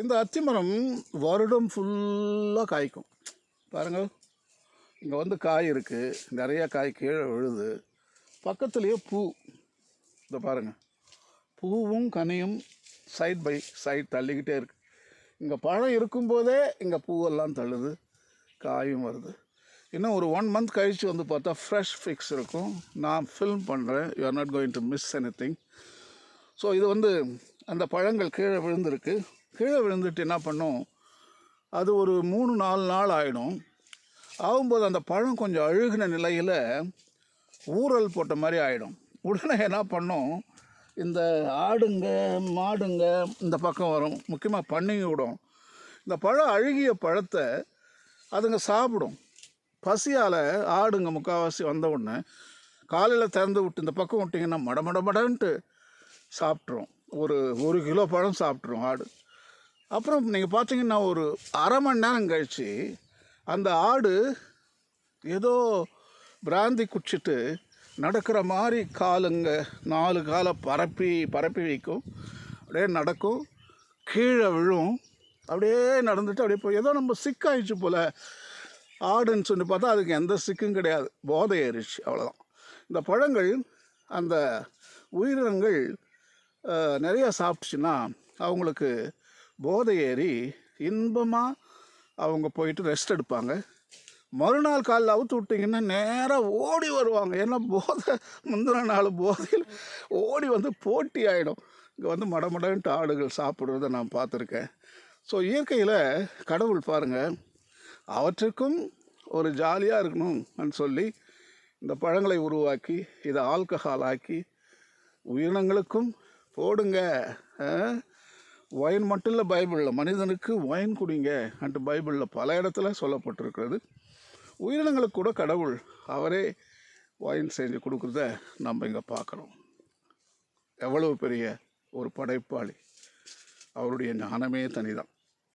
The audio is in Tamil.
இந்த அத்திமரம் வருடம் ஃபுல்லாக காய்க்கும். பாருங்கள். இங்கே வந்து காய் இருக்குது நிறைய காய் கீழே விழுது. பக்கத்துலேயே பூ. இந்த பாருங்கள் பூவும் கனியும் சைட் பை சைட் தள்ளிக்கிட்டே இருக்கு. இங்கே பழம் இருக்கும்போதே இங்கே பூவெல்லாம் தள்ளுது. காயும் வருது. இன்னும் ஒரு ஒன் மந்த் கழித்து வந்து பார்த்தா ஃப்ரெஷ் ஃபிக்ஸ் இருக்கும். நான் ஃபில்ம் பண்ணுறேன் you are not going to miss anything so இது வந்து அந்த பழங்கள் கீழே விழுந்திருக்கு. கீழே விழுந்துட்டு என்ன பண்ணும்? அது ஒரு மூணு நாலு நாள் ஆகிடும் ஆகும்போது அந்த பழம் கொஞ்சம் அழுகின நிலையில் ஊறல் போட்ட மாதிரி ஆகிடும் உடனே என்ன பண்ணும்? இந்த ஆடுங்க மாடுங்க இந்த பக்கம் வரும். முக்கியமாக பண்ணிங்க விடும். இந்த பழம் அழுகிய பழத்தை அதுங்க சாப்பிடும். பசியால் ஆடுங்க முக்கால்வாசி வந்த உடனே காலையில் திறந்து விட்டு இந்த பக்கம் விட்டிங்கன்னா மட மட மடன்ட்டு சாப்பிட்ரும் ஒரு ஒரு கிலோ பழம் சாப்பிட்ரும் ஆடு. அப்புறம் நீங்கள் பார்த்தீங்கன்னா ஒரு அரை மணி நேரம் கழித்து அந்த ஆடு ஏதோ பிராந்தி குடிச்சிட்டு நடக்கிற மாதிரி காலுங்க நாலு காலை பரப்பி பரப்பி வைக்கும். அப்படியே நடக்கும். கீழே விழும். அப்படியே நடந்துட்டு அப்படியே போய் ஏதோ நம்ம சிக்காயிடுச்சு போல். ஆடுன்னு சொல்லி பார்த்தா அதுக்கு எந்த சிக்கும் கிடையாது. போதை ஏறிச்சு அவ்வளோதான் இந்த பழங்கள் அந்த உயிரினங்கள் நிறையா சாப்பிட்டுச்சுன்னா அவங்களுக்கு போதை ஏறி இன்பமாக அவங்க போயிட்டு ரெஸ்ட் எடுப்பாங்க. மறுநாள் காலைல அவுத்து விட்டிங்கன்னா நேராக ஓடி வருவாங்க. ஏன்னா போதை முந்தின நாள் போதையில் ஓடி வந்து போட்டி ஆகிடும் இங்கே வந்து மடமடன்ட்டு ஆடுகள் சாப்பிட்றத நான் பார்த்துருக்கேன். ஸோ இயற்கையில் கடவுள் பாருங்கள் அவற்றுக்கும் ஒரு ஜாலியாக இருக்கணும்னு சொல்லி இந்த பழங்களை உருவாக்கி இதை ஆல்கஹால் ஆக்கி உயிரினங்களுக்கும் போடுங்க. ஒயின் மட்டும் இல்லை பைபிளில். மனிதனுக்கு ஒயின் குடிங்க அன்ட்டு பைபிளில் பல இடத்துல சொல்லப்பட்டிருக்கிறது. உயிரினங்களுக்கு கூட கடவுள் அவரே ஒயின் செஞ்சு கொடுக்குறத நம்ம இங்கே பார்க்குறோம். எவ்வளவு பெரிய ஒரு படைப்பாளி. அவருடைய ஞானமே தனிதான்.